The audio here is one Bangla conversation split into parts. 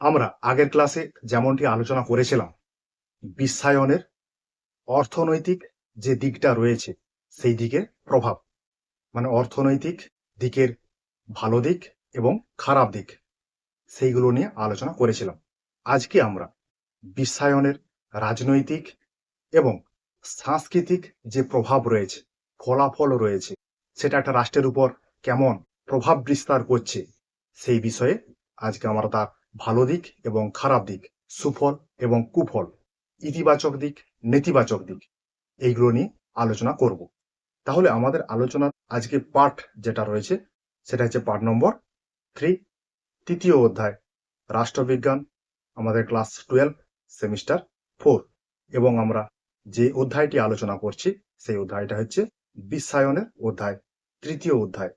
আমরা আগের ক্লাসে যেমনটি আলোচনা করেছিলাম, বিশ্বায়নের অর্থনৈতিক যে দিকটা রয়েছে, সেই দিকের প্রভাব। মানে অর্থনৈতিক দিকের ভালো দিক এবং খারাপ দিক, সেইগুলো নিয়ে আলোচনা করেছিলাম। আজকে আমরা বিশ্বায়নের রাজনৈতিক এবং সাংস্কৃতিক যে প্রভাব রয়েছে ফলাফল রয়েছে, সেটা একটা রাষ্ট্রের উপর কেমন প্রভাব বিস্তার করছে, সেই বিষয়ে আজকে আমরা তার ভালো দিক এবং খারাপ দিক, সুফল এবং কুফল, ইতিবাচক দিক, নেতিবাচক দিক, এইগুলো নিয়ে আলোচনা করব। তাহলে আমাদের আলোচনার আজকে পার্ট যেটা রয়েছে, সেটা হচ্ছে পার্ট নম্বর থ্রি তৃতীয় অধ্যায়, রাষ্ট্রবিজ্ঞান, আমাদের ক্লাস টুয়েলভ সেমিস্টার ফোর এবং আমরা যে অধ্যায়টি আলোচনা করছি, সেই অধ্যায়টা হচ্ছে বিশ্বায়নের অধ্যায়, তৃতীয় অধ্যায়।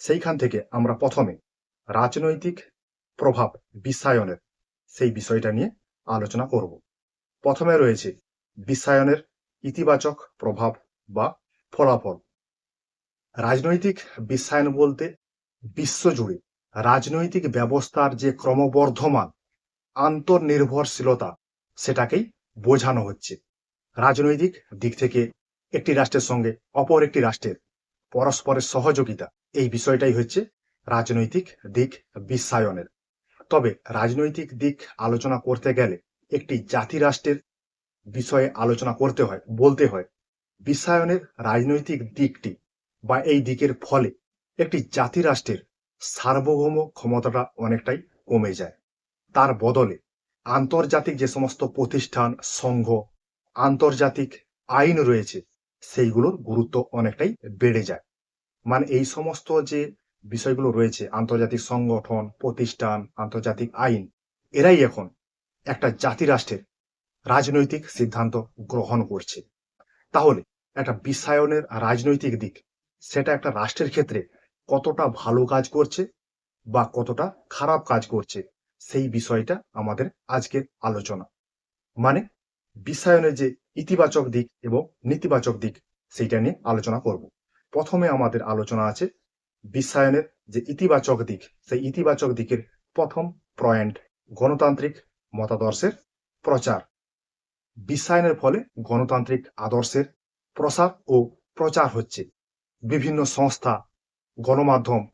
সেইখান থেকে আমরা প্রথমে রাজনৈতিক প্রভাব বিশ্বায়নের সেই বিষয়টা নিয়ে আলোচনা করব। প্রথমে রয়েছে বিশ্বায়নের ইতিবাচক প্রভাব বা ফলাফল। রাজনৈতিক বিশ্বায়ন বলতে বিশ্বজুড়ে রাজনৈতিক ব্যবস্থার যে ক্রমবর্ধমান আন্তর্নির্ভরশীলতা, সেটাকেই বোঝানো হচ্ছে। রাজনৈতিক দিক থেকে একটি রাষ্ট্রের সঙ্গে অপর একটি রাষ্ট্রের পরস্পরের সহযোগিতা, এই বিষয়টাই হচ্ছে রাজনৈতিক দিক বিশ্বায়নের। তবে রাজনৈতিক দিক আলোচনা করতে গেলে একটি জাতি রাষ্ট্রের বিষয়ে আলোচনা করতে হয়, বলতে হয়। বিশ্বায়নের রাজনৈতিক দিকটি বা এই দিকের ফলে একটি জাতি রাষ্ট্রের সার্বভৌম ক্ষমতাটা অনেকটাই কমে যায়। তার বদলে আন্তর্জাতিক যে সমস্ত প্রতিষ্ঠান, সংঘ, আন্তর্জাতিক আইন রয়েছে, সেইগুলোর গুরুত্ব অনেকটাই বেড়ে যায়। মানে এই সমস্ত যে বিষয়গুলো রয়েছে, আন্তর্জাতিক সংগঠন, প্রতিষ্ঠান, আন্তর্জাতিক আইন। এরাই এখন একটা জাতি রাষ্ট্রের রাজনৈতিক সিদ্ধান্ত গ্রহণ করছে। তাহলে একটা বিশ্বায়নের রাজনৈতিক দিক, সেটা একটা রাষ্ট্রের ক্ষেত্রে কতটা ভালো কাজ করছে বা কতটা খারাপ কাজ করছে, সেই বিষয়টা আমাদের আজকের আলোচনা। মানে বিশ্বায়নের যে ইতিবাচক দিক এবং নেতিবাচক দিক, সেইটা নিয়ে আলোচনা করব। প্রথমে আমাদের আলোচনা আছে বিশ্বায়নের যে ইতিবাচক দিক, সেই ইতিবাচক দিকের প্রথম পয়েন্ট গণতান্ত্রিক মতাদর্শের প্রচার। বিশ্বায়নের ফলে গণতান্ত্রিক আদর্শের প্রসার ও প্রচার হচ্ছে। বিভিন্ন সংস্থা, গণমাধ্যম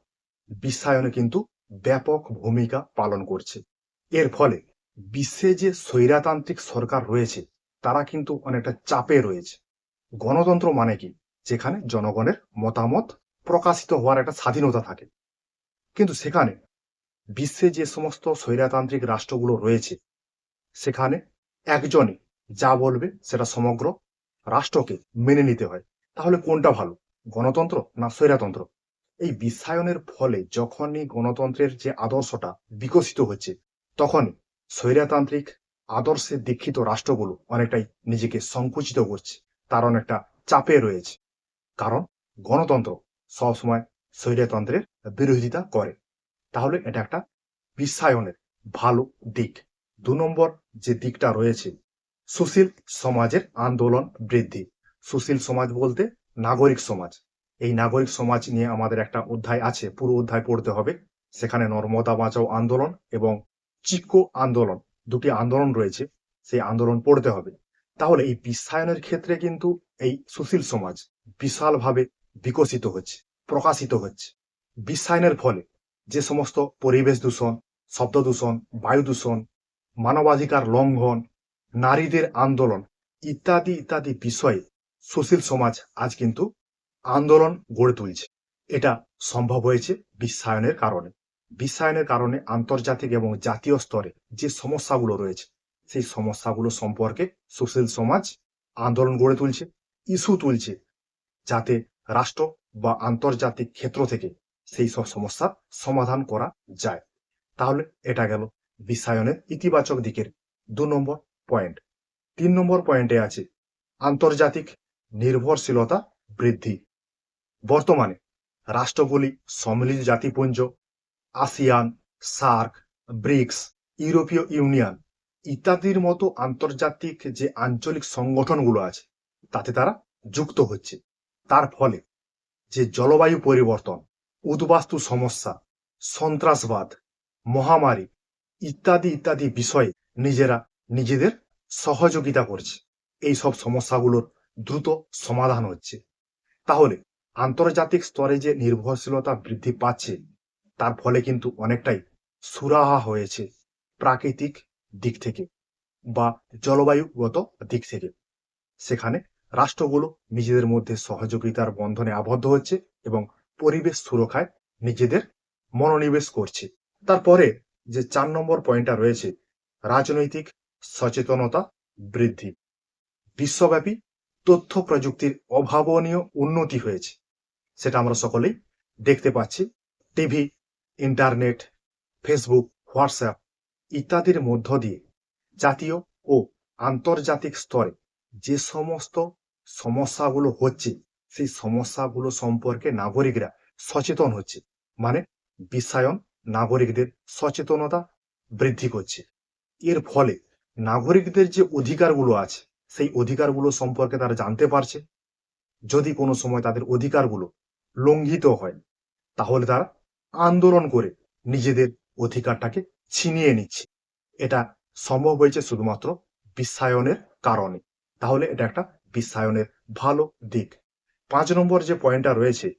বিশ্বায়নে কিন্তু ব্যাপক ভূমিকা পালন করছে। এর ফলে বিশ্বে যে স্বৈরাতান্ত্রিক সরকার রয়েছে, তারা কিন্তু অনেকটা চাপে রয়েছে। গণতন্ত্র মানে কি? যেখানে জনগণের মতামত প্রকাশিত হওয়ার একটা স্বাধীনতা থাকে। কিন্তু সেখানে বিশ্বে যে সমস্ত স্বৈরাতান্ত্রিক রাষ্ট্রগুলো রয়েছে, সেখানে একজনে যা বলবে সেটা সমগ্র রাষ্ট্রকে মেনে নিতে হয়। তাহলে কোনটা ভালো, গণতন্ত্র না স্বৈরাতন্ত্র? এই বিশ্বায়নের ফলে যখনই গণতন্ত্রের যে আদর্শটা বিকশিত হচ্ছে, তখনই স্বৈরাতান্ত্রিক আদর্শে দীক্ষিত রাষ্ট্রগুলো অনেকটাই নিজেকে সংকুচিত করছে, তার অনেকটা চাপে রয়েছে। কারণ গণতন্ত্র সবসময় স্বৈরতন্ত্রের বিরোধিতা করে। তাহলে এটা একটা বিশ্বায়নের ভালো দিক। দু নম্বর যে দিকটা রয়েছে, সুশীল সমাজের আন্দোলন বৃদ্ধি। সুশীল সমাজ বলতে নাগরিক সমাজ। এই নাগরিক সমাজ নিয়ে আমাদের একটা অধ্যায় আছে, পুরো অধ্যায় পড়তে হবে। সেখানে নর্মদা বাঁচাও আন্দোলন এবং চিক্কো আন্দোলন দুটি আন্দোলন রয়েছে, সেই আন্দোলন পড়তে হবে। তাহলে এই বিশ্বায়নের ক্ষেত্রে কিন্তু এই সুশীল সমাজ বিশালভাবে বিকশিত হচ্ছে, প্রকাশিত হচ্ছে। বিশ্বায়নের ফলে যে সমস্ত পরিবেশ দূষণ, শব্দ দূষণ, বায়ু দূষণ, মানবাধিকার লঙ্ঘন, নারীদের আন্দোলন ইত্যাদি ইত্যাদি বিষয়ে সুশীল সমাজ আজ কিন্তু আন্দোলন গড়ে তুলছে। এটা সম্ভব হয়েছে বিশ্বায়নের কারণে। বিশ্বায়নের কারণে আন্তর্জাতিক এবং জাতীয় স্তরে যে সমস্যাগুলো রয়েছে, সেই সমস্যাগুলো সম্পর্কে সুশীল সমাজ আন্দোলন গড়ে তুলছে, ইস্যু তুলছে, যাতে রাষ্ট্র বা আন্তর্জাতিক ক্ষেত্র থেকে সেই সব সমস্যার সমাধান করা যায়। তাহলে এটা গেল বিশ্বায়নের ইতিবাচক দিকের দু নম্বর পয়েন্ট। তিন নম্বর পয়েন্টে আছে আন্তর্জাতিক নির্ভরশীলতা বৃদ্ধি। বর্তমানে রাষ্ট্রগুলি সম্মিলিত জাতিপুঞ্জ, আসিয়ান, সার্ক, ব্রিক্স, ইউরোপীয় ইউনিয়ন ইত্যাদির মতো আন্তর্জাতিক যে আঞ্চলিক সংগঠনগুলো আছে, তাতে তারা যুক্ত হচ্ছে। তার ফলে যে জলবায়ু পরিবর্তন, উদ্বাস্তু সমস্যা, সন্ত্রাসবাদ, মহামারী ইত্যাদি ইত্যাদি বিষয়ে নিজেরা নিজেদের সহযোগিতা করছে। এই সব সমস্যাগুলোর দ্রুত সমাধান হচ্ছে। তাহলে আন্তর্জাতিক স্তরে যে নির্ভরশীলতা বৃদ্ধি পাচ্ছে, তার ফলে কিন্তু অনেকটাই সুরাহা হয়েছে প্রাকৃতিক দিক থেকে বা জলবায়ুগত দিক থেকে। সেখানে রাষ্ট্রগুলো নিজেদের মধ্যে সহযোগিতার বন্ধনে আবদ্ধ হচ্ছে এবং পরিবেশ সুরক্ষায় নিজেদের মনোনিবেশ করছে। তারপরে যে চার নম্বর পয়েন্টটা রয়েছে, রাজনৈতিক সচেতনতা বৃদ্ধি। বিশ্বব্যাপী তথ্য প্রযুক্তির অভাবনীয় উন্নতি হয়েছে। সেটা আমরা সকলেই দেখতে পাচ্ছি। টিভি, ইন্টারনেট, ফেসবুক, হোয়াটসঅ্যাপ ইত্যাদির মধ্য দিয়ে জাতীয় ও আন্তর্জাতিক স্তরে যে সমস্ত সমস্যাগুলো হচ্ছে, সেই সমস্যাগুলো সম্পর্কে নাগরিকরা সচেতন হচ্ছে। মানে বিশ্বায়ন নাগরিকদের সচেতনতা বৃদ্ধি করছে। এর ফলে নাগরিকদের যে অধিকারগুলো আছে, সেই অধিকারগুলো সম্পর্কে তারা জানতে পারছে। যদি কোনো সময় তাদের অধিকারগুলো লঙ্ঘিত হয়, তাহলে তারা আন্দোলন করে নিজেদের অধিকারটাকে ছিনিয়ে নিচ্ছে। এটা সম্ভব হয়েছে শুধুমাত্র বিশ্বায়নের কারণে। তাহলে এটা একটা বিশ্বায়নের ভালো দিক। পাঁচ নম্বর যে পয়েন্টটা রয়েছে,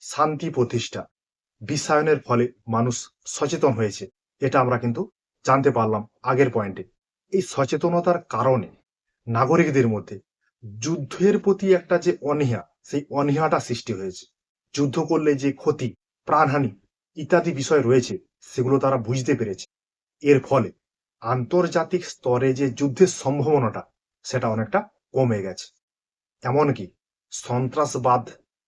শান্তি প্রতিষ্ঠা। বিশ্বায়নের ফলে মানুষ সচেতন হয়েছে, এটা আমরা কিন্তু জানতে পারলাম আগের পয়েন্টে। এই সচেতনতার কারণে নাগরিকদের মধ্যে যুদ্ধের প্রতি একটা যে অনীহা, সেই অনীহাটা সৃষ্টি হয়েছে। যুদ্ধ করলে যে ক্ষতি, প্রাণহানি ইত্যাদি বিষয় রয়েছে, সেগুলো তারা বুঝতে পেরেছে। এর ফলে আন্তর্জাতিক স্তরে যে যুদ্ধের সম্ভাবনাটা, সেটা অনেকটা কমে গেছে। এমনকি সন্ত্রাসবাদ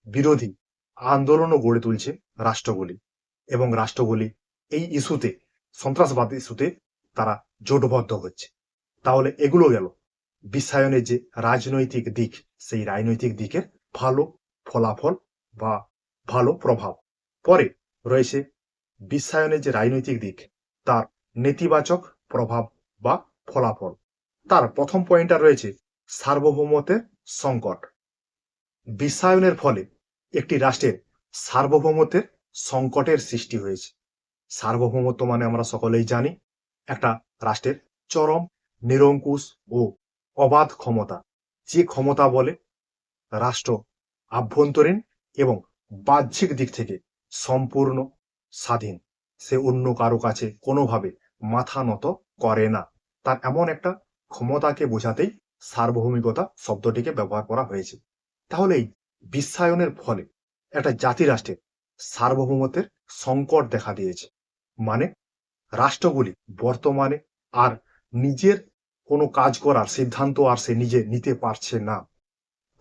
বিরোধী আন্দোলনও গড়ে তুলছে রাষ্ট্রগুলি এবং রাষ্ট্রগুলি এই ইস্যুতে, সন্ত্রাসবাদ ইস্যুতে তারা জোটবদ্ধ হচ্ছে। তাহলে এগুলো গেল। বিশ্বায়নের যে রাজনৈতিক দিক, সেই রাজনৈতিক দিকের ভালো ফলাফল বা ভালো প্রভাব। পরে রয়েছে বিশ্বায়নের যে রাজনৈতিক দিক, তার নেতিবাচক প্রভাব বা ফলাফল। তার প্রথম পয়েন্টটা রয়েছে সার্বভৌমত্বের সংকট। বিশ্বায়নের ফলে একটি রাষ্ট্রের সার্বভৌমত্বের সংকটের সৃষ্টি হয়েছে। সার্বভৌমত্ব মানে আমরা সকলেই জানি, একটা রাষ্ট্রের চরম, নিরঙ্কুশ ও অবাধ ক্ষমতা। যে ক্ষমতা বলে রাষ্ট্র আভ্যন্তরীণ এবং বাহ্যিক দিক থেকে সম্পূর্ণ স্বাধীন। সে অন্য কারও কাছে কোনোভাবে মাথা নত করে না। তার এমন একটা ক্ষমতাকে বোঝাতেই সার্বভৌমিকতা শব্দটিকে ব্যবহার করা হয়েছে। তাহলে এই বিশ্বায়নের ফলে একটা জাতি রাষ্ট্রের সার্বভৌমত্বের সংকট দেখা দিয়েছে। মানে রাষ্ট্রগুলি বর্তমানে আর নিজের কোনো কাজ করার সিদ্ধান্ত আর সে নিজে নিতে পারছে না।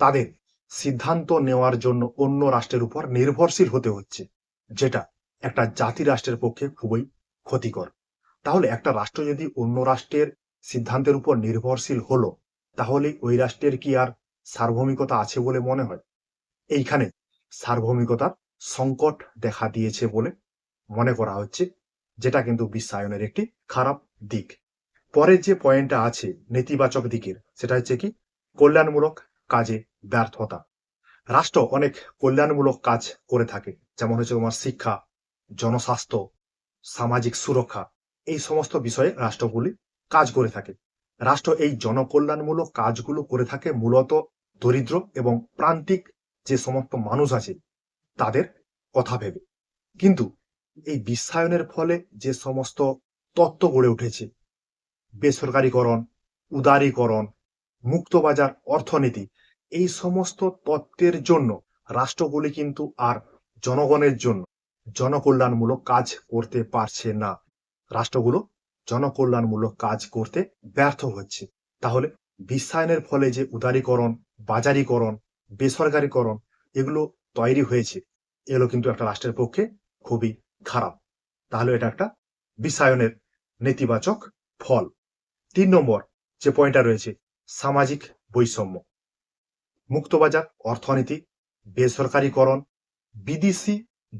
তাদের সিদ্ধান্ত নেওয়ার জন্য অন্য রাষ্ট্রের উপর নির্ভরশীল হতে হচ্ছে, যেটা একটা জাতি রাষ্ট্রের পক্ষে খুবই ক্ষতিকর। তাহলে একটা রাষ্ট্র যদি অন্য রাষ্ট্রের সিদ্ধান্তের উপর নির্ভরশীল হলো তাহলে ওই রাষ্ট্রের কি আর সার্বভৌমিকতা আছে বলে মনে হয়? এইখানে সার্বভৌমিকতার সংকট দেখা দিয়েছে বলে মনে করা হচ্ছে, যেটা কিন্তু বিশ্বায়নের একটি খারাপ দিক। পরের যে পয়েন্টটা আছে নেতিবাচক দিকের, সেটা হচ্ছে কি? কল্যাণমূলক কাজে ব্যর্থতা। রাষ্ট্র অনেক কল্যাণমূলক কাজ করে থাকে, যেমন হচ্ছে তোমার শিক্ষা, জনস্বাস্থ্য, সামাজিক সুরক্ষা, এই সমস্ত বিষয়ে রাষ্ট্রগুলি কাজ করে থাকে। রাষ্ট্র এই জনকল্যাণমূলক কাজগুলো করে থাকে মূলত দরিদ্র এবং প্রান্তিক যে সমস্ত মানুষ আছে, তাদের কথা ভেবে। কিন্তু এই বিশ্বায়নের ফলে যে সমস্ত তত্ত্ব গড়ে উঠেছে, বেসরকারীকরণ, উদারীকরণ, মুক্তবাজার অর্থনীতি, এই সমস্ত তত্ত্বের জন্য রাষ্ট্রগুলি কিন্তু আর জনগণের জন্য জনকল্যাণমূলক কাজ করতে পারছে না। রাষ্ট্রগুলো জনকল্যাণমূলক কাজ করতে ব্যর্থ হচ্ছে। তাহলে বিশ্বায়নের ফলে যে উদারীকরণ, বাজারীকরণ, বেসরকারীকরণ এগুলো তৈরি হয়েছে, এগুলো কিন্তু একটা রাষ্ট্রের পক্ষে খুবই খারাপ। তাহলে এটা একটা বিশ্বায়নের নেতিবাচক ফল। তিন নম্বর যে পয়েন্টটা রয়েছে, সামাজিক বৈষম্য। মুক্তবাজার অর্থনীতি, বেসরকারীকরণ, বিদেশি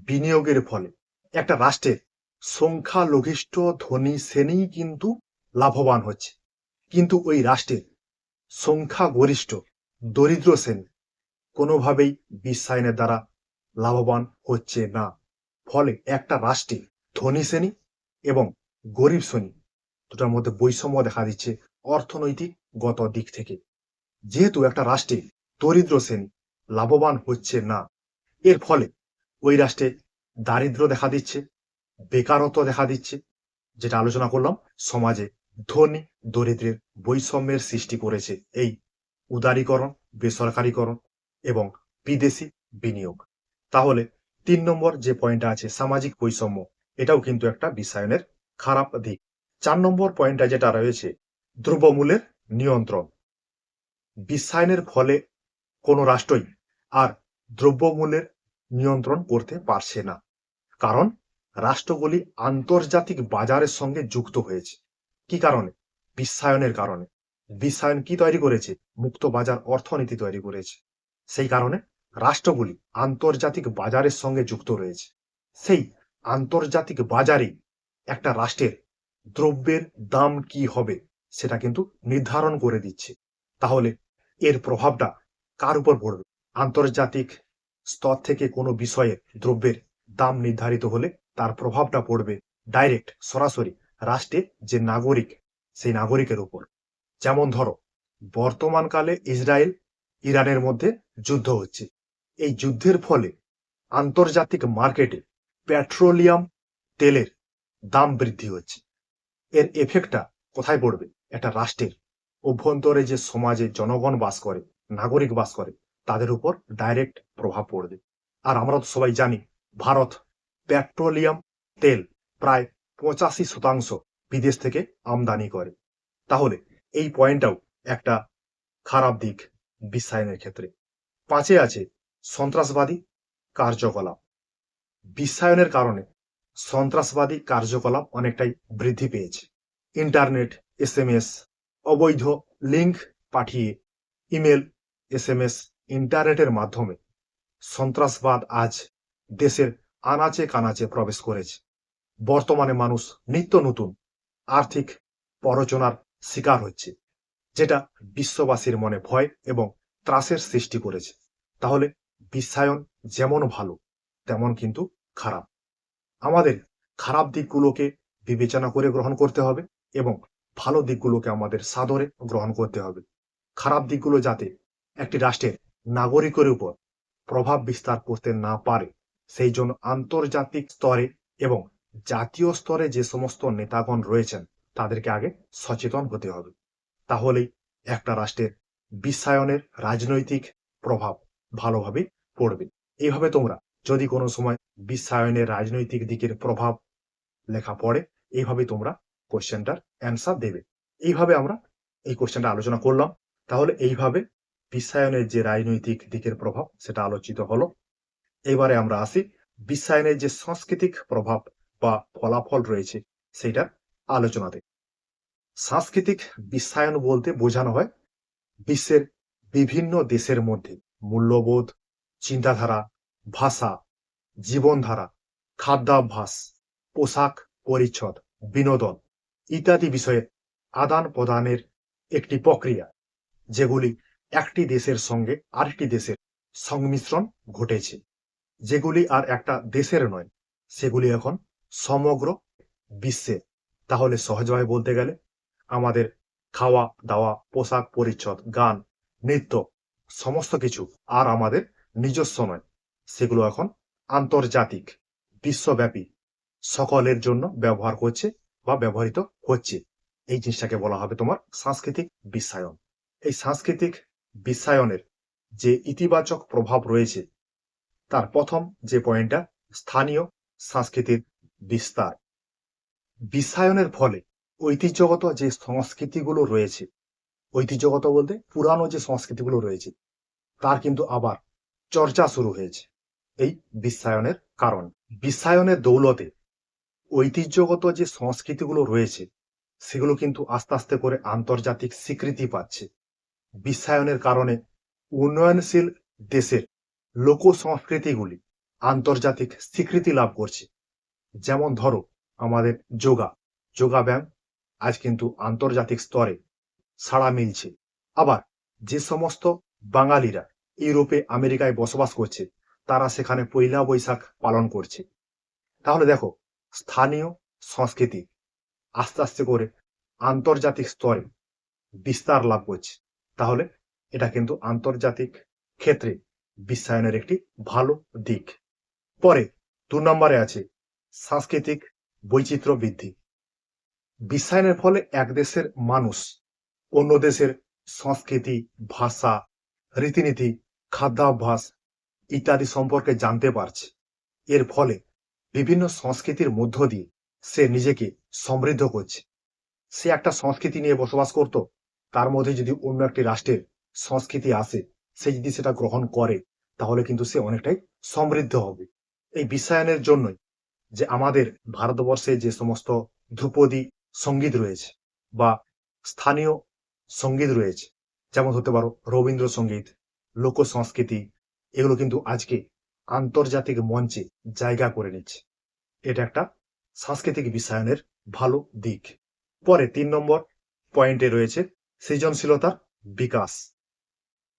বিনিয়োগের ফলে একটা রাষ্ট্রের সংখ্যালঘিষ্ঠ ধনী শ্রেণি কিন্তু লাভবান হচ্ছে। কিন্তু ওই রাষ্ট্রের সংখ্যাগরিষ্ঠ দরিদ্র শ্রেণি কোনোভাবেই বিশ্বায়নের দ্বারা লাভবান হচ্ছে না। ফলে একটা রাষ্ট্রে ধনী শ্রেণি এবং গরিব শ্রেণি দুটার মধ্যে বৈষম্য দেখা দিচ্ছে অর্থনৈতিক গত দিক থেকে। যেহেতু একটা রাষ্ট্রে দরিদ্র শ্রেণি লাভবান হচ্ছে না, এর ফলে ওই রাষ্ট্রে দারিদ্র দেখা দিচ্ছে বেকারত্ব দেখা দিচ্ছে, যেটা আলোচনা করলাম, সমাজে ধনী দরিদ্রের বৈষম্যের সৃষ্টি করেছে এই উদারীকরণ, বেসরকারীকরণ এবং বিদেশি বিনিয়োগ। তাহলে তিন নম্বর যে পয়েন্টটা আছে, সামাজিক বৈষম্য, এটাও কিন্তু একটা বিশ্বায়নের খারাপ দিক। চার নম্বর পয়েন্টটা যেটা রয়েছে, দ্রব্যমূল্যের নিয়ন্ত্রণ। বিশ্বায়নের ফলে কোনো রাষ্ট্রই আর দ্রব্যমূল্যের নিয়ন্ত্রণ করতে পারছে না। কারণ রাষ্ট্রগুলি আন্তর্জাতিক বাজারের সঙ্গে যুক্ত হয়েছে। কি কারণে? বিশ্বায়নের কারণে। বিশ্বায়ন কি তৈরি করেছে? মুক্ত বাজার অর্থনীতি তৈরি করেছে। সেই কারণে রাষ্ট্রগুলি আন্তর্জাতিক বাজারের সঙ্গে যুক্ত রয়েছে। সেই আন্তর্জাতিক বাজারে একটা রাষ্ট্রের দ্রব্যের দাম কি হবে সেটা কিন্তু নির্ধারণ করে দিচ্ছে। তাহলে এর প্রভাবটা কার উপর পড়বে? আন্তর্জাতিক স্তর থেকে কোনো বিষয়ে দ্রব্যের দাম নির্ধারিত হলে তার প্রভাবটা পড়বে ডাইরেক্ট সরাসরি রাষ্ট্রের যে নাগরিক, সেই নাগরিকের উপর। যেমন ধরো বর্তমানকালে ইসরায়েল ইরানের মধ্যে যুদ্ধ হচ্ছে। এই যুদ্ধের ফলে আন্তর্জাতিক মার্কেটে পেট্রোলিয়াম তেলের দাম বৃদ্ধি হচ্ছে। এর এফেক্টটা কোথায় পড়বে? একটা রাষ্ট্রের। অভ্যন্তরে যে সমাজে জনগণ বাস করে, নাগরিক বাস করে, তাদের উপর ডাইরেক্ট প্রভাব পড়বে। আর আমরা তো সবাই জানি, ভারত পেট্রোলিয়াম তেল প্রায় পঁচাশি শতাংশ বিদেশ থেকে আমদানি করে। তাহলে এই পয়েন্টটাও একটা খারাপ দিক বিশ্বায়নের ক্ষেত্রে। পাঁচে আছে সন্ত্রাসবাদী কার্যকলাপ। বিশ্বায়নের কারণে সন্ত্রাসবাদী কার্যকলাপ অনেকটাই বৃদ্ধি পেয়েছে। ইন্টারনেট এস এম এস অবৈধ লিঙ্ক পাঠিয়ে ইমেল এস এম এস ইন্টারনেটের মাধ্যমে সন্ত্রাসবাদ আজ দেশের আনাচে কানাচে প্রবেশ করেছে। বর্তমানে মানুষ নিত্য নতুন, আর্থিক প্ররোচনার শিকার হচ্ছে, যেটা বিশ্ববাসীর মনে ভয় এবং ত্রাসের সৃষ্টি করেছে। তাহলে বিশ্বায়ন যেমন ভালো, তেমন কিন্তু খারাপ। আমাদের খারাপ দিকগুলোকে বিবেচনা করে গ্রহণ করতে হবে এবং ভালো দিকগুলোকে আমাদের সাদরে গ্রহণ করতে হবে। খারাপ দিকগুলো যাতে একটি রাষ্ট্রের নাগরিকের উপর প্রভাব বিস্তার করতে না পারে সেই জন্য আন্তর্জাতিক স্তরে এবং জাতীয় স্তরে যে সমস্ত নেতাগণ রয়েছেন, তাদেরকে আগে সচেতন হতে হবে। তাহলেই একটা রাষ্ট্রের বিশ্বায়নের রাজনৈতিক প্রভাব ভালোভাবে পড়বে। এইভাবে তোমরা যদি কোনো সময় বিশ্বায়নের রাজনৈতিক দিকের প্রভাব লেখা পড়ে, এইভাবে তোমরা কোশ্চেনটার অ্যান্সার দেবে। এইভাবে আমরা এই কোশ্চেনটা আলোচনা করলাম। তাহলে এইভাবে বিশ্বায়নের যে রাজনৈতিক দিকের প্রভাব, সেটা আলোচিত হলো। এবারে আমরা আসি বিশ্বায়নের যে সাংস্কৃতিক প্রভাব বা ফলাফল রয়েছে সেটার আলোচনাতে। সাংস্কৃতিক বিশ্বায়ন বলতে বোঝানো হয় বিশ্বের বিভিন্ন দেশের মধ্যে মূল্যবোধ, চিন্তাধারা, ভাষা, জীবনধারা, খাদ্যাভ্যাস, পোশাক পরিচ্ছদ, বিনোদন ইত্যাদি বিষয়ে আদান প্রদানের একটি প্রক্রিয়া, যেগুলি একটি দেশের সঙ্গে আরেকটি দেশের সংমিশ্রণ ঘটেছে। যেগুলি আর একটা দেশের নয়, সেগুলি এখন সমগ্র বিশ্বে। তাহলে সহজভাবে বলতে গেলে আমাদের খাওয়া, দাওয়া, পোশাক, পরিচ্ছদ, গান, নৃত্য সমস্ত কিছু আর আমাদের নিজস্ব নয়। সেগুলো এখন আন্তর্জাতিক, বিশ্বব্যাপী, সকলের জন্য ব্যবহার করছে বা ব্যবহৃত হচ্ছে। এই জিনিসটাকে বলা হবে তোমার সাংস্কৃতিক বিশ্বায়ন। এই সাংস্কৃতিক বিশ্বায়নের যে ইতিবাচক প্রভাব রয়েছে তার প্রথম যে পয়েন্টটা স্থানীয় সংস্কৃতির বিস্তার। বিশ্বায়নের ফলে ঐতিহ্যগত যে সংস্কৃতিগুলো রয়েছে, ঐতিহ্যগত বলতে পুরানো যে সংস্কৃতিগুলো রয়েছে, তার কিন্তু আবার চর্চা শুরু হয়েছে এই বিশ্বায়নের কারণ। বিশ্বায়নের দৌলতে ঐতিহ্যগত যে সংস্কৃতিগুলো রয়েছে, সেগুলো কিন্তু আস্তে আস্তে করে আন্তর্জাতিক স্বীকৃতি পাচ্ছে। বিশ্বায়নের কারণে উন্নয়নশীল দেশের লোক সংস্কৃতিগুলি আন্তর্জাতিক স্বীকৃতি লাভ করছে। যেমন ধরো, আমাদের যোগা। যোগা ব্যায়াম আজ কিন্তু আন্তর্জাতিক স্তরে সাড়া মিলছে। আবার যে সমস্ত বাঙালিরা ইউরোপে, আমেরিকায় বসবাস করছে, তারা সেখানে পয়লা বৈশাখ পালন করছে। তাহলে দেখো, স্থানীয় সংস্কৃতি আস্তে আস্তে করে আন্তর্জাতিক স্তরে বিস্তার লাভ করছে। তাহলে এটা কিন্তু আন্তর্জাতিক ক্ষেত্রে বিশ্বায়নের একটি ভালো দিক। পরে দু নম্বরে আছে সাংস্কৃতিক বৈচিত্র্য বৃদ্ধি। বিশ্বায়নের ফলে এক দেশের মানুষ অন্য দেশের সংস্কৃতি, ভাষা, রীতিনীতি, খাদ্যাভ্যাস ইত্যাদি সম্পর্কে জানতে পারছে। এর ফলে বিভিন্ন সংস্কৃতির মধ্য দিয়ে সে নিজেকে সমৃদ্ধ করছে। সে একটা সংস্কৃতি নিয়ে বসবাস করত, তার মধ্যে যদি অন্য একটি রাষ্ট্রের সংস্কৃতি আসে, সে যদি সেটা গ্রহণ করে তাহলে কিন্তু সে অনেকটাই সমৃদ্ধ হবে। এই বিশ্বায়নের জন্যই যে আমাদের ভারতবর্ষে যে সমস্ত ধ্রুপদী সংগীত রয়েছে বা স্থানীয় সংগীত রয়েছে, যেমন হতে পারো রবীন্দ্রসঙ্গীত লোক সংস্কৃতি, এগুলো কিন্তু আজকে আন্তর্জাতিক মঞ্চে জায়গা করে নিচ্ছে। এটা একটা সাংস্কৃতিক বিশ্বায়নের ভালো দিক। পরে তিন নম্বর পয়েন্টে রয়েছে সৃজনশীলতার বিকাশ।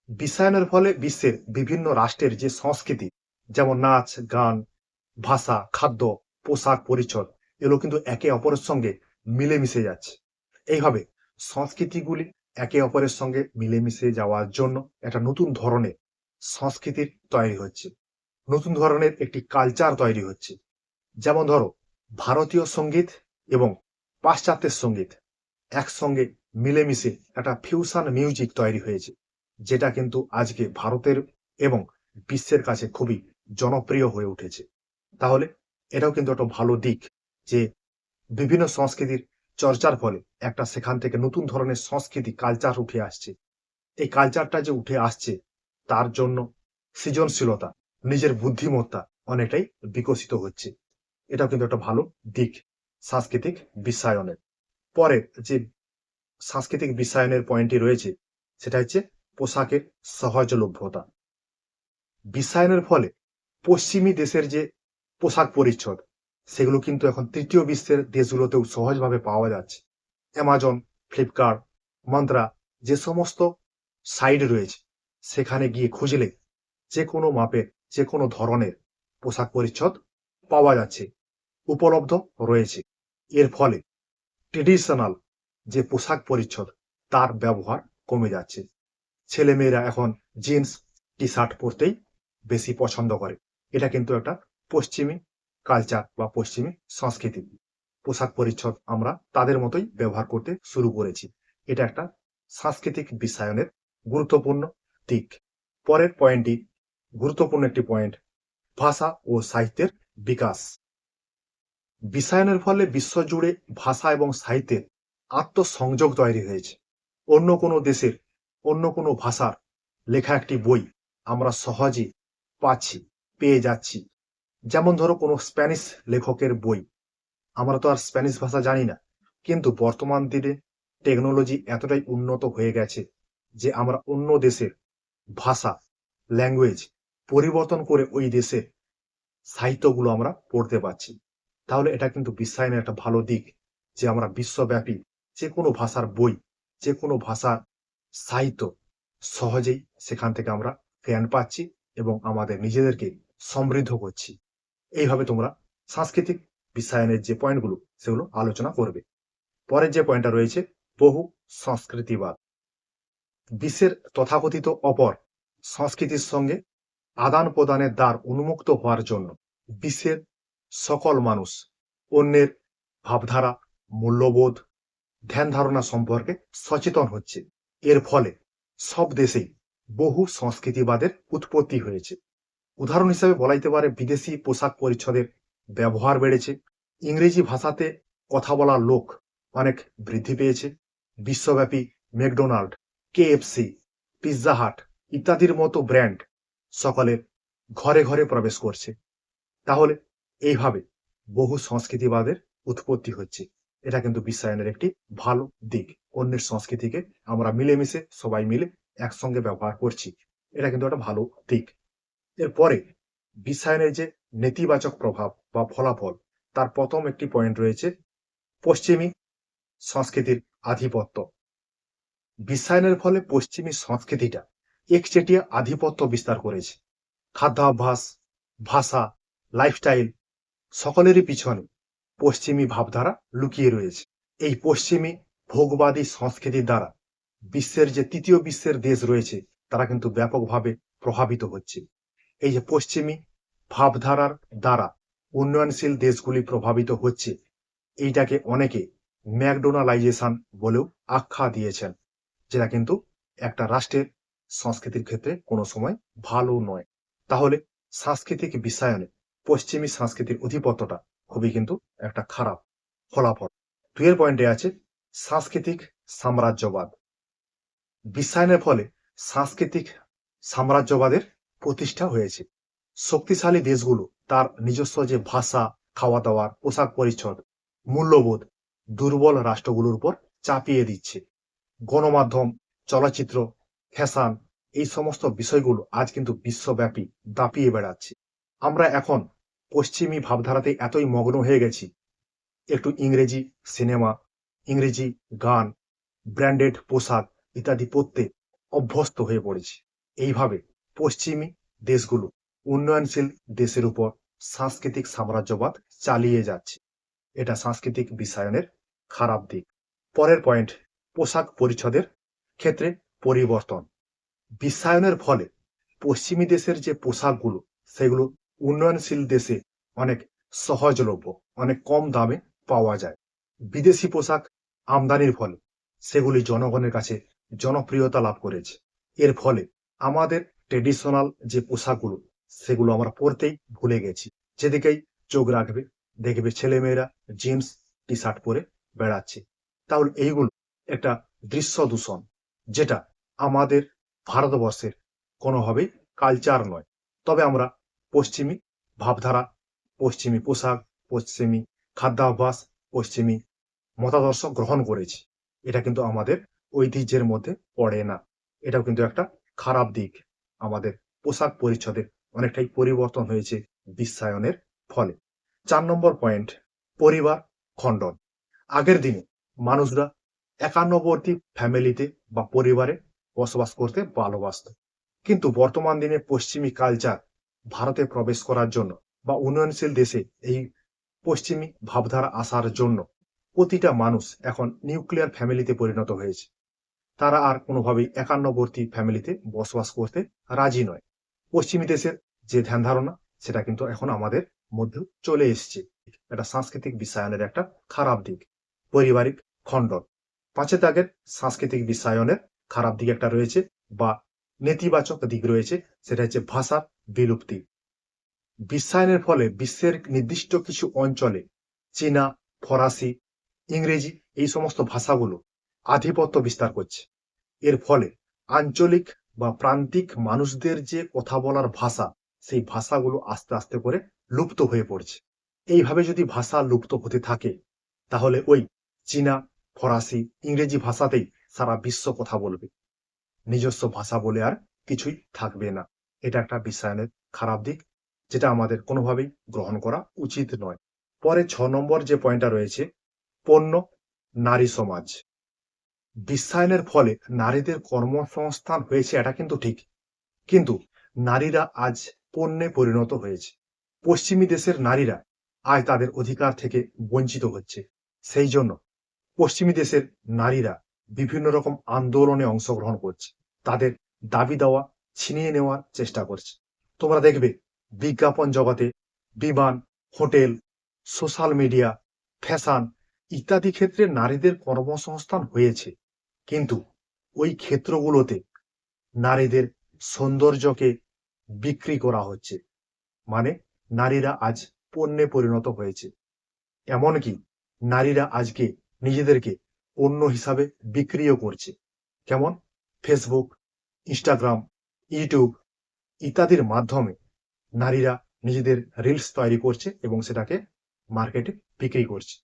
বিশ্বায়নের ফলে বিশ্বের বিভিন্ন রাষ্ট্রের যে সংস্কৃতি, যেমন নাচ, গান, ভাষা, খাদ্য, পোশাক, পরিচ্ছদ, এগুলো কিন্তু একে অপরের সঙ্গে মিলেমিশে যাচ্ছে। এইভাবে সংস্কৃতিগুলি একে অপরের সঙ্গে মিলেমিশে যাওয়ার জন্য একটা নতুন ধরনের সংস্কৃতির তৈরি হচ্ছে। নতুন ধরনের একটি কালচার তৈরি হচ্ছে। যেমন ধরো, ভারতীয় সংগীত এবং পাশ্চাত্যের সংগীত একসঙ্গে মিলেমিশে একটা ফিউশন মিউজিক তৈরি হয়েছে। যেটা কিন্তু আজকে ভারতের এবং বিশ্বের কাছে খুবই জনপ্রিয় হয়ে উঠেছে। তাহলে এটাও কিন্তু একটা ভালো দিক যে বিভিন্ন সংস্কৃতির চর্চার ফলে একটা সেখান থেকে নতুন ধরনের সংস্কৃতি কালচার উঠে আসছে। এই কালচারটা যে উঠে আসছে, তার জন্য সৃজনশীলতা, নিজের বুদ্ধিমত্তা অনেকটাই বিকশিত হচ্ছে। এটাও কিন্তু একটা ভালো দিক সাংস্কৃতিক বিশ্বায়নের। পরে যে সাংস্কৃতিক বিশ্বায়নের পয়েন্টটি রয়েছে, সেটা হচ্ছে পোশাকের সহজলভ্যতা। বিশ্বায়নের ফলে পশ্চিমী দেশের যে পোশাক পরিচ্ছদ, সেগুলো কিন্তু এখন তৃতীয় বিশ্বের দেশগুলোতেও সহজভাবে পাওয়া যাচ্ছে। অ্যামাজন ফ্লিপকার্ট মন্ত্রা যে সমস্ত সাইট রয়েছে, সেখানে গিয়ে খুঁজলে যে কোনো মাপের, যে কোনো ধরনের পোশাক পরিচ্ছদ পাওয়া যাচ্ছে, উপলব্ধ রয়েছে। এর ফলে ট্রেডিশনাল যে পোশাক পরিচ্ছদ, তার ব্যবহার কমে যাচ্ছে। ছেলেমেয়েরা এখন জিন্স টি শার্ট পরতেই বেশি পছন্দ করে। এটা কিন্তু একটা পশ্চিমী কালচার বা পশ্চিমী সংস্কৃতি। পোশাক পরিচ্ছদ আমরা তাদের মতোই ব্যবহার করতে শুরু করেছি। এটা একটা সাংস্কৃতিক বিশ্বায়নের গুরুত্বপূর্ণ দিক। পরের পয়েন্টটি গুরুত্বপূর্ণ একটি পয়েন্ট ভাষা ও সাহিত্যের বিকাশ। বিশ্বায়নের ফলে বিশ্বজুড়ে ভাষা এবং সাহিত্যের আত্মসংযোগ তৈরি হয়েছে। অন্য কোনো দেশের অন্য কোনো ভাষার লেখা একটি বই আমরা সহজে পাচ্ছি, পেয়ে যাচ্ছি। যেমন ধরো কোনো স্প্যানিশ লেখকের বই। আমরা তো আর স্প্যানিশ ভাষা জানি না। কিন্তু বর্তমান দিনে টেকনোলজি এতটাই উন্নত হয়ে গেছে যে আমরা অন্য দেশের ভাষা ল্যাঙ্গুয়েজ পরিবর্তন করে ওই দেশের সাহিত্যগুলো আমরা পড়তে পারছি। তাহলে এটা কিন্তু বিশ্বায়নের একটা ভালো দিক যে আমরা বিশ্বব্যাপী যে কোনো ভাষার বই, যে কোনো ভাষার সাহিত্য সহজেই সেখান থেকে আমরা জ্ঞান পাচ্ছি এবং আমাদের নিজেদেরকে সমৃদ্ধ করছি। এইভাবে তোমরা সাংস্কৃতিক বিশ্বায়নের যে পয়েন্টগুলো, সেগুলো আলোচনা করবে। পরের যে পয়েন্টটা রয়েছে, বহু সংস্কৃতিবাদ। বিশ্বের তথাকথিত অপর সংস্কৃতির সঙ্গে আদান প্রদানের দ্বার উন্মুক্ত হওয়ার জন্য বিশ্বের সকল মানুষ অন্যের ভাবধারা, মূল্যবোধ, ধ্যান ধারণা সম্পর্কে সচেতন হচ্ছে। এর ফলে সব দেশেই বহু সংস্কৃতিবাদের উৎপত্তি হয়েছে। উদাহরণ হিসেবে বলাইতে পারে, বিদেশি পোশাক পরিচ্ছদের ব্যবহার বেড়েছে। ইংরেজি ভাষাতে কথা বলার লোক অনেক বৃদ্ধি পেয়েছে। বিশ্বব্যাপী ম্যাকডোনাল্ড কেএফসি পিৎজা হাট ইত্যাদির মতো ব্র্যান্ড সকলের ঘরে ঘরে প্রবেশ করছে। তাহলে এইভাবে বহু সংস্কৃতিবাদের উৎপত্তি হচ্ছে। এটা কিন্তু বিশ্বায়নের একটি ভালো দিক। অন্যের সংস্কৃতিকে আমরা মিলেমিশে সবাই মিলে একসঙ্গে ব্যবহার করছি। এটা কিন্তু একটা ভালো দিক। এরপরে বিশ্বায়নের যে নেতিবাচক প্রভাব বা ফলাফল, তার প্রথম একটি পয়েন্ট রয়েছে পশ্চিমী সংস্কৃতির আধিপত্য। বিশ্বায়নের ফলে পশ্চিমী সংস্কৃতিটা একচেটিয়া আধিপত্য বিস্তার করেছে। খাদ্যাভ্যাস, ভাষা লাইফস্টাইল সকলেরই পিছনে পশ্চিমী ভাবধারা লুকিয়ে রয়েছে। এই পশ্চিমী ভোগবাদী সংস্কৃতির দ্বারা বিশ্বের যে তৃতীয় বিশ্বের দেশ রয়েছে, তারা কিন্তু ব্যাপকভাবে প্রভাবিত হচ্ছে। এই যে পশ্চিমী ভাবধারার দ্বারা উন্নয়নশীল দেশগুলি প্রভাবিত হচ্ছে, এইটাকে অনেকে ম্যাকডোনালাইজেশন বলেও আখ্যা দিয়েছেন, যেটা কিন্তু একটা রাষ্ট্রের সংস্কৃতির ক্ষেত্রে কোনো সময় ভালো নয়। তাহলে সাংস্কৃতিক বিশ্বায়নে পশ্চিমী সংস্কৃতির অধিপত্যটা খুবই কিন্তু একটা খারাপ ফলাফল। দুইয়ের পয়েন্টে আছে সাংস্কৃতিক সাম্রাজ্যবাদ। বিশ্বায়নের ফলে সাংস্কৃতিক সাম্রাজ্যবাদের প্রতিষ্ঠা হয়েছে। শক্তিশালী দেশগুলো তার নিজস্ব যে ভাষা খাওয়া দাওয়ার পোশাক পরিচ্ছদ, মূল্যবোধ দুর্বল রাষ্ট্রগুলোর উপর চাপিয়ে দিচ্ছে। গণমাধ্যম, চলচ্চিত্র, ফ্যাশন এই সমস্ত বিষয়গুলো আজ কিন্তু বিশ্বব্যাপী দাপিয়ে বেড়াচ্ছে। আমরা এখন পশ্চিমী ভাবধারাতে এতই মগ্ন হয়ে গেছি। একটু ইংরেজি সিনেমা, ইংরেজি গান, ব্র্যান্ডেড পোশাক ইত্যাদি পড়তে অভ্যস্ত হয়ে পড়েছি। এইভাবে পশ্চিমী দেশগুলো উন্নয়নশীল দেশের উপর সাংস্কৃতিক সাম্রাজ্যবাদ চালিয়ে যাচ্ছে। এটা সাংস্কৃতিক বিশ্বায়নের খারাপ দিক। পরের পয়েন্ট, পোশাক পরিচ্ছদের ক্ষেত্রে পরিবর্তন। বিশ্বায়নের ফলে পশ্চিমী দেশের যে পোশাকগুলো, সেগুলো উন্নয়নশীল দেশে অনেক সহজলভ্য, অনেক কম দামে পাওয়া যায়। বিদেশি পোশাক আমদানির ফলে সেগুলি জনগণের কাছে জনপ্রিয়তা লাভ করেছে। এর ফলে আমাদের ট্রেডিশনাল যে পোশাকগুলো, সেগুলো আমরা পরতেই ভুলে গেছি। যেদিকেই চোখ রাখবে, দেখবে ছেলেমেয়েরা জিন্স টি শার্ট পরে বেড়াচ্ছে। তাহলে এইগুলো একটা দৃশ্য দূষণ, যেটা আমাদের ভারতবর্ষের কোনোভাবেই কালচার নয়। তবে আমরা পশ্চিমী ভাবধারা, পশ্চিমী পোশাক, পশ্চিমী খাদ্যাভ্যাস, পশ্চিমী মতাদর্শ গ্রহণ করেছি। এটা কিন্তু আমাদের ঐতিহ্যের মধ্যে পড়ে না। এটাও কিন্তু একটা খারাপ দিক। আমাদের পোশাক পরিচ্ছদের অনেকটাই পরিবর্তন হয়েছে বিশ্বায়নের ফলে। চার নম্বর পয়েন্ট, পরিবার খণ্ডন। আগের দিনে মানুষরা একান্নবর্তী ফ্যামিলিতে বা পরিবারে বসবাস করতে ভালোবাসত। কিন্তু বর্তমান দিনে পশ্চিমী কালচার ভারতে প্রবেশ করার জন্য বা উন্নয়নশীল দেশে এই পশ্চিমী ভাবধারা আসার জন্য প্রতিটা মানুষ এখন নিউক্লিয়ার ফ্যামিলিতে পরিণত হয়েছে। তারা আর কোনোভাবেই একান্নবর্তী ফ্যামিলিতে বসবাস করতে রাজি নয়। পশ্চিমী দেশের যে ধ্যান ধারণা, সেটা কিন্তু এখন আমাদের মধ্যে চলে এসছে। এটা সাংস্কৃতিক বিশ্বায়নের একটা খারাপ দিক, পারিবারিক খণ্ডন। পাঁচে দাগের সাংস্কৃতিক বিশ্বায়নের খারাপ দিক একটা রয়েছে বা নেতিবাচক দিক রয়েছে, সেটা হচ্ছে ভাষার বিলুপ্তি। বিশ্বায়নের ফলে বিশ্বের নির্দিষ্ট কিছু অঞ্চলে চীনা, ফরাসি, ইংরেজি এই সমস্ত ভাষাগুলো আধিপত্য বিস্তার করছে। এর ফলে আঞ্চলিক বা প্রান্তিক মানুষদের যে কথা বলার ভাষা, সেই ভাষাগুলো আস্তে আস্তে করে লুপ্ত হয়ে পড়ছে। এইভাবে যদি ভাষা লুপ্ত হতে থাকে, তাহলে ওই চীনা, ফরাসি, ইংরেজি ভাষাতেই সারা বিশ্ব কথা বলবে। নিজস্ব ভাষা বলে আর কিছুই থাকবে না। এটা একটা বিশ্বায়নের খারাপ দিক, যেটা আমাদের কোনোভাবেই গ্রহণ করা উচিত নয়। পরে ছ নম্বর যে পয়েন্টটা রয়েছে, পণ্য, নারী সমাজ। বিশ্বায়নের ফলে নারীদের কর্মসংস্থান হয়েছে, এটা কিন্তু ঠিক। কিন্তু নারীরা আজ পণ্যে পরিণত হয়েছে। পশ্চিমী দেশের নারীরা আজ তাদের অধিকার থেকে বঞ্চিত হচ্ছে। সেই জন্য পশ্চিমী দেশের নারীরা বিভিন্ন রকম আন্দোলনে অংশগ্রহণ করছে। তাদের দাবি দেওয়া ছিনিয়ে নেওয়ার চেষ্টা করছে। তোমরা দেখবে বিজ্ঞাপন জগতে বিমান, হোটেল, সোশ্যাল মিডিয়া, ফ্যাশন ইত্যাদি ক্ষেত্রে নারীদের কর্মসংস্থান হয়েছে। কিন্তু ওই ক্ষেত্রগুলোতে নারীদের সৌন্দর্যকে বিক্রি করা হচ্ছে। মানে নারীরা আজ পণ্যে পরিণত হয়েছে। এমনকি নারীরা আজকে নিজেদেরকে পণ্য হিসাবে বিক্রিও করছে। কেমন? ফেসবুক ইনস্টাগ্রাম ইউটিউব ইত্যাদির মাধ্যমে নারীরা নিজেদের রিলস তৈরি করছে এবং সেটাকে মার্কেটে বিক্রি করছে।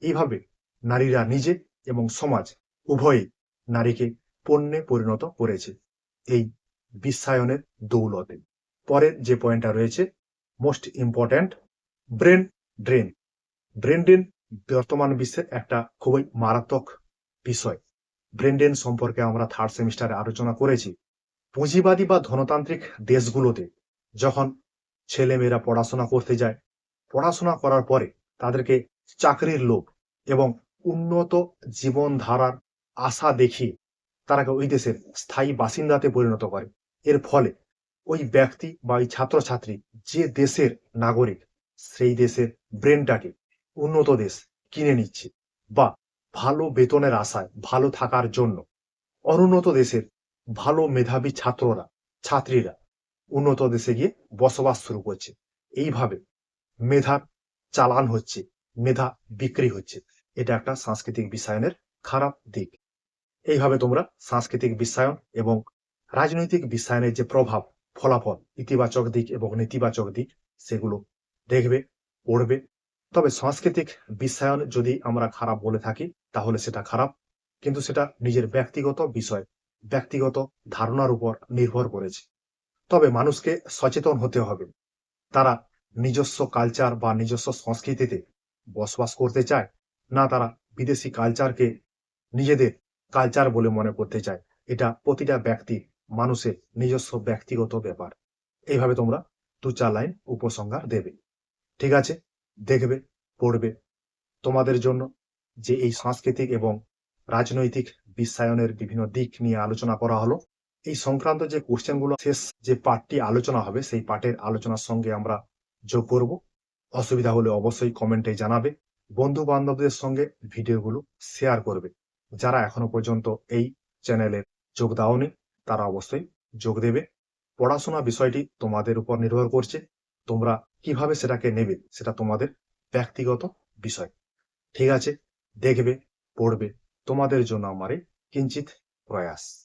এইভাবে নারীরা নিজে এবং সমাজ উভয়ই নারীকে পণ্যে পরিণত করেছে। এই বিশ্বায়নের দৌলতে। পরের যে পয়েন্টটা রয়েছে most important brain drain brain drain বর্তমান বিশ্বের একটা খুবই মারাত্মক বিষয়। ব্রেন ড্রেন সম্পর্কে আমরা থার্ড সেমিস্টারে আলোচনা করেছি। পুঁজিবাদী বা ধনতান্ত্রিক দেশগুলোতে যখন ছেলেমেয়েরা পড়াশোনা করতে যায়, পড়াশোনা করার পরে তাদেরকে চাকরির লোভ এবং উন্নত জীবনধারার আশা দেখিয়ে তারাকে ওই দেশের স্থায়ী বাসিন্দাতে পরিণত করে। এর ফলে ওই ব্যক্তি বা ওই ছাত্রছাত্রী যে দেশের নাগরিক, সেই দেশের ব্রেনটাকে উন্নত দেশ কিনে নিচ্ছে বা ভালো বেতনের আশায়, ভালো থাকার জন্য। অনুন্নত দেশের ভালো মেধাবী ছাত্ররা, ছাত্রীরা উন্নত দেশে গিয়ে বসবাস শুরু করছে। এইভাবে মেধার চালান হচ্ছে, মেধা বিক্রি হচ্ছে। এটা একটা সাংস্কৃতিক বিশ্বায়নের খারাপ দিক। এইভাবে তোমরা সাংস্কৃতিক বিশ্বায়ন এবং রাজনৈতিক বিশ্বায়নের যে প্রভাব, ফলাফল, ইতিবাচক দিক এবং নেতিবাচক দিক, সেগুলো দেখবে, পড়বে তবে সাংস্কৃতিক বিশ্বায়ন যদি আমরা খারাপ বলে থাকি, তাহলে সেটা খারাপ। কিন্তু সেটা নিজের ব্যক্তিগত বিষয়, ব্যক্তিগত ধারণার উপর নির্ভর করেছে। তবে মানুষকে সচেতন হতে হবে। তারা নিজস্ব কালচার বা নিজস্ব সংস্কৃতিতে বসবাস করতে চায়, না তারা বিদেশি কালচারকে নিজেদের কালচার বলে মনে করতে চায়। এটা প্রতিটা ব্যক্তি, মানুষের নিজস্ব ব্যক্তিগত ব্যাপার। এইভাবে তোমরা দু চার লাইন উপসংহার দেবে। ঠিক আছে? দেখবে, পড়বে। তোমাদের জন্য যে এই সাংস্কৃতিক এবং রাজনৈতিক বিশ্বায়নের বিভিন্ন দিক নিয়ে আলোচনা করা হলো, এই সংক্রান্ত যে কোশ্চেনগুলো শেষ যে পার্টটি আলোচনা হবে, সেই পার্টের আলোচনার সঙ্গে আমরা যোগ করব। অসুবিধা হলে অবশ্যই কমেন্টে জানাবে। বন্ধু বান্ধবদের সঙ্গে ভিডিওগুলো শেয়ার করবে। যারা এখনও পর্যন্ত এই চ্যানেলে যোগ দাওনি, তারা অবশ্যই যোগ দেবে। পড়াশোনা বিষয়টি তোমাদের উপর নির্ভর করছে। তোমরা কীভাবে সেটাকে নেবে, সেটা তোমাদের ব্যক্তিগত বিষয়। ঠিক আছে? দেখবে, পড়বে, তোমাদের জন্য আমার কিঞ্চিত প্রয়াস।